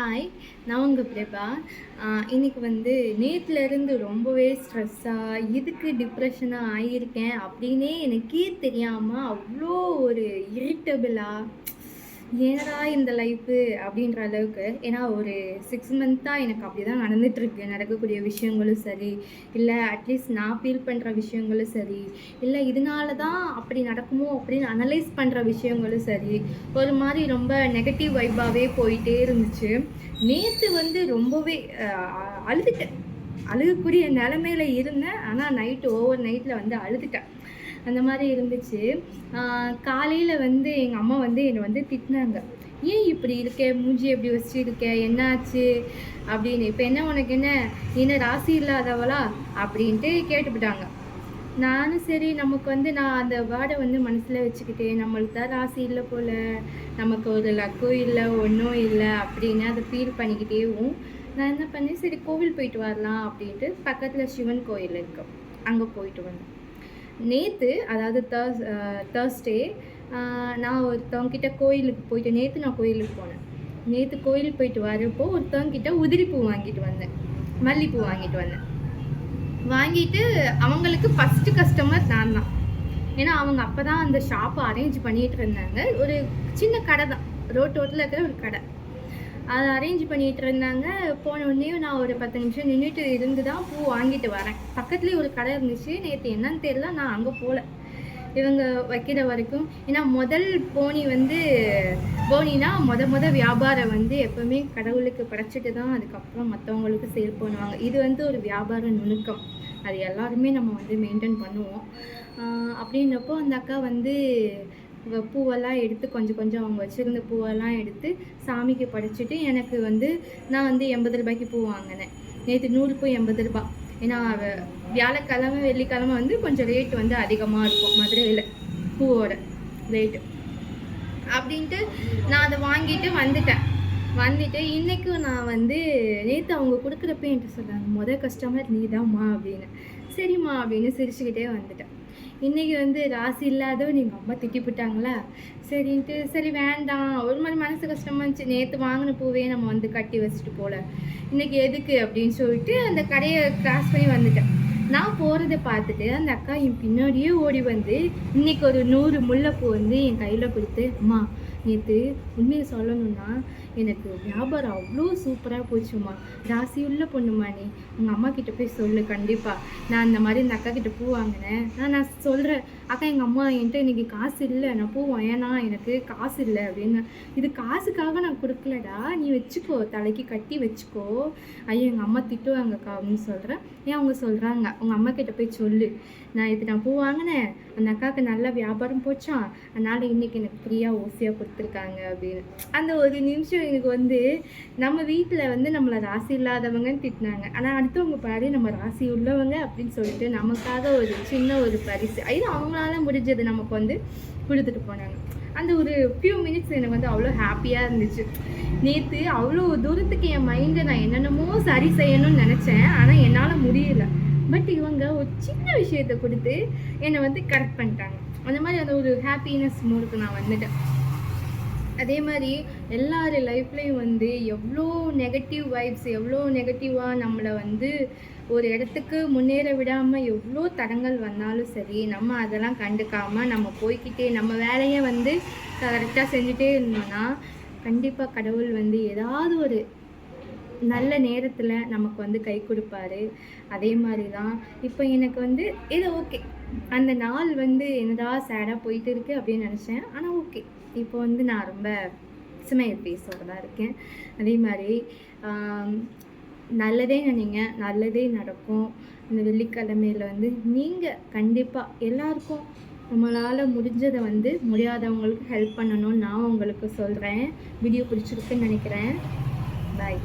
Hi நான் உங்கள் பிரபா. இன்றைக்கி வந்து நேற்றுலேருந்து ரொம்பவே ஸ்ட்ரெஸ்ஸாக இதுக்கு டிப்ரெஷனாக ஆகியிருக்கேன் அப்படின்னே எனக்கே தெரியாமல் அவ்வளோ ஒரு இரிட்டபிளாக ஏன்னா இந்த லைஃப்பு அப்படின்ற அளவுக்கு. ஏன்னா ஒரு சிக்ஸ் மந்த்தாக எனக்கு அப்படி தான் நடந்துகிட்ருக்கு நடக்கக்கூடிய விஷயங்களும் சரி. இல்லை அட்லீஸ்ட் நான் ஃபீல் பண்ணுற விஷயங்களும் சரி. இல்லை இதனால தான் அப்படி நடக்குமோ அப்படின்னு அனலைஸ் பண்ணுற விஷயங்களும் சரி. ஒரு மாதிரி ரொம்ப நெகட்டிவ் வைப்பாகவே போயிட்டே இருந்துச்சு. நேற்று வந்து ரொம்பவே அழுதுட்டேன். அழுகக்கூடிய நிலமையில இருந்தேன். ஆனால் நைட்டு ஓவர் நைட்டில் வந்து அழுதுட்டேன். அந்த மாதிரி இருந்துச்சு. காலையில் வந்து எங்கள் அம்மா வந்து என்னை வந்து திட்டினாங்க. ஏன் இப்படி இருக்க? மூஞ்சி எப்படி வச்சுருக்க? என்னாச்சு? அப்படின்னு. இப்போ என்ன உனக்கு என்ன? என்ன ராசி இல்லாதவளா? அப்படின்ட்டு கேட்டுவிட்டாங்க நானும் சரி நமக்கு வந்து நான் அந்த வேர்டை வந்து மனசில் வச்சுக்கிட்டேன் நம்மளுக்கு தான் ராசி இல்லை போல் நமக்கு ஒரு லக்கும் இல்லை ஒன்றும் இல்லை அப்படின்னு அதை ஃபீல் பண்ணிக்கிட்டேவும் நான் என்ன பண்ணேன்? சரி கோவில் போயிட்டு வரலாம் அப்படின்ட்டு பக்கத்தில் சிவன் கோயில் இருக்கு. அங்கே போயிட்டு வந்தேன். நேற்று அதாவது தேர்ஸ் தேர்ஸ்டே நான் ஒருத்தவங்கிட்ட கோயிலுக்கு போயிட்டு நேற்று நான் கோயிலுக்கு போனேன். நேற்று கோயிலுக்கு போயிட்டு வரப்போ ஒருத்தவங்கிட்ட உதிரிப்பூ வாங்கிட்டு வந்தேன். மல்லிப்பூ வாங்கிட்டு வந்தேன். வாங்கிட்டு அவங்களுக்கு ஃபஸ்ட்டு கஸ்டமர் நான் தான். ஏன்னா அவங்க அப்போ தான் அந்த ஷாப்பை அரேஞ்ச் பண்ணிகிட்டு இருந்தாங்க. ஒரு சின்ன கடை தான் ரோட்டோட்டில் இருக்கிற ஒரு கடை. அதை அரேஞ்ச் பண்ணிட்டு இருந்தாங்க. போன உடனே நான் ஒரு பத்து நிமிஷம் நின்றுட்டு இருந்து தான் பூ வாங்கிட்டு வரேன். பக்கத்துலேயே ஒரு கடை இருந்துச்சு. நேற்று என்னன்னு தெரியல நான் அங்கே போகல இவங்க வைக்கிற வரைக்கும். ஏன்னா முதல் போனி வந்து போனினா முத முத வியாபாரம் வந்து எப்பவுமே கடவுளுக்கு படைச்சிட்டு தான் அதுக்கப்புறம் மற்றவங்களுக்கு சேல் பண்ணுவாங்க. இது வந்து ஒரு வியாபார நுணுக்கம். அது எல்லாருமே நம்ம வந்து மெயின்டைன் பண்ணுவோம். அப்படின்றப்போ அந்த அக்கா வந்து பூவெல்லாம் எடுத்து கொஞ்சம் கொஞ்சம் அவங்க வச்சுருந்த பூவெல்லாம் எடுத்து சாமிக்கு படைச்சிட்டு எனக்கு வந்து நான் வந்து எண்பது ரூபாய்க்கு பூ வாங்கினேன். நேற்று நூறு பூ எண்பது ரூபாய் ஏன்னா வியாழக்கிழமை வெள்ளிக்கிழமை வந்து கொஞ்சம் ரேட் வந்து அதிகமாக இருக்கும் மதுரையில் பூவோட ரேட்டு அப்படின்ட்டு நான் அதை வாங்கிட்டு வந்துட்டேன். வந்துட்டு இன்றைக்கும் நான் வந்து நேற்று அவங்க கொடுக்குறப்ப என்கிட்ட சொல்கிறாங்க முதல் கஸ்டமர் நீ தான்மா அப்படின்னு. சரிம்மா அப்படின்னு சிரிச்சுக்கிட்டே வந்துட்டேன். இன்றைக்கி வந்து ராசி இல்லாதவன் எங்கள் அம்மா திட்டிவிட்டாங்களா சரின்ட்டு சரி வேண்டாம். ஒரு மாதிரி மனசு கஷ்டமா இருந்துச்சு. நேற்று வாங்கின பூவே நம்ம வந்து கட்டி வச்சுட்டு போல. இன்னைக்கு எதுக்கு அப்படின்னு சொல்லிட்டு அந்த கடையை கிராஸ் பண்ணி வந்துட்டேன். நான் போகிறத பார்த்துட்டு அந்த அக்கா என் பின்னாடியே ஓடி வந்து இன்னைக்கு ஒரு நூறு முல்லைப்பூ வந்து என் கையில் கொடுத்து அம்மா நேற்று உண்மையை சொல்லணும்னா எனக்கு வியாபாரம் அவ்வளோ சூப்பராக போச்சுமா ராசியுள்ள பொண்ணுமா நீ. உங்கள் அம்மா கிட்ட போய் சொல்லு கண்டிப்பாக நான் அந்த மாதிரி இந்த அக்கா கிட்ட பூ வாங்கினேன். நான் நான் சொல்கிறேன் அக்கா எங்கள் அம்மா என்கிட்ட இன்னைக்கு காசு இல்லை. நான் பூ வேணாம் எனக்கு காசு இல்லை அப்படின்னு. இது காசுக்காக நான் கொடுக்கலடா. நீ வச்சுக்கோ. தலைக்கு கட்டி வச்சுக்கோ. ஐயோ எங்கள் அம்மா திட்டுவாங்கக்கா அப்படின்னு சொல்கிறேன் ஏன் அவங்க சொல்கிறாங்க உங்கள் அம்மா கிட்ட போய் சொல்லு. நான் இது நான் பூ வாங்கினேன். அந்த அக்காவுக்கு நல்ல வியாபாரம் போச்சான் அதனால் இன்னைக்கு எனக்கு ஃப்ரீயாக ஓசியாக கொடுத்துருக்காங்க அப்படின்னு. அந்த ஒரு நிமிஷம் எனக்கு வந்து நம்ம வீட்டில் வந்து நம்மளை ராசி இல்லாதவங்கன்னு திட்டினாங்க. ஆனால் அடுத்தவங்க பாரு நம்ம ராசி உள்ளவங்க அப்படின்னு சொல்லிட்டு நமக்காக ஒரு சின்ன ஒரு பரிசு. ஐயோ இது அவங்களால முடிஞ்சது. நமக்கு வந்து கொடுத்துட்டு போனாங்க. அந்த ஒரு ஃபியூ மினிட்ஸ் எனக்கு வந்து அவ்வளோ ஹாப்பியாக இருந்துச்சு. நேற்று அவ்வளோ தூரத்துக்கு என் மைண்டை நான் என்னென்னமோ சரி செய்யணும்னு நினச்சேன். ஆனால் என்னால் முடியல. பட் இவங்க ஒரு சின்ன விஷயத்தை கொடுத்து என்னை வந்து கரெக்ட் பண்ணிட்டாங்க. அந்த மாதிரி அந்த ஒரு ஹாப்பினஸ் மூடுக்கு நான் வந்துட்டேன். அதே மாதிரி எல்லார் லைஃப்லேயும் வந்து எவ்வளோ நெகட்டிவ் வைப்ஸ் எவ்வளோ நெகட்டிவாக நம்மளை வந்து ஒரு இடத்துக்கு முன்னேற விடாமல் எவ்வளோ தடங்கள் வந்தாலும் சரி நம்ம அதெல்லாம் கண்டுக்காமல் நம்ம போய்கிட்டே நம்ம வேலையை வந்து கரெக்டாக செஞ்சுட்டே இருந்தோம்னா கண்டிப்பாக கடவுள் வந்து ஏதாவது ஒரு நல்ல நேரத்தில் நமக்கு வந்து கை கொடுப்பாரு. அதே மாதிரி தான் இப்போ எனக்கு வந்து இது ஓகே. அந்த நாள் வந்து என்னடா சேடாக போயிட்டு இருக்கு அப்படின்னு நினச்சேன். ஆனால் ஓகே. இப்போ வந்து நான் ரொம்ப ஸ்மைல் தான் இருக்கேன். அதே மாதிரி நல்லதே நினைங்க. நல்லதே நடக்கும். இந்த வெள்ளிக்கிழமையில் வந்து நீங்கள் கண்டிப்பாக எல்லாருக்கும் நம்மளால் முடிஞ்சதை வந்து முடியாதவங்களுக்கு ஹெல்ப் பண்ணணும்னு நான் உங்களுக்கு சொல்கிறேன் வீடியோ பிடிச்சிருக்குன்னு நினைக்கிறேன். பாய்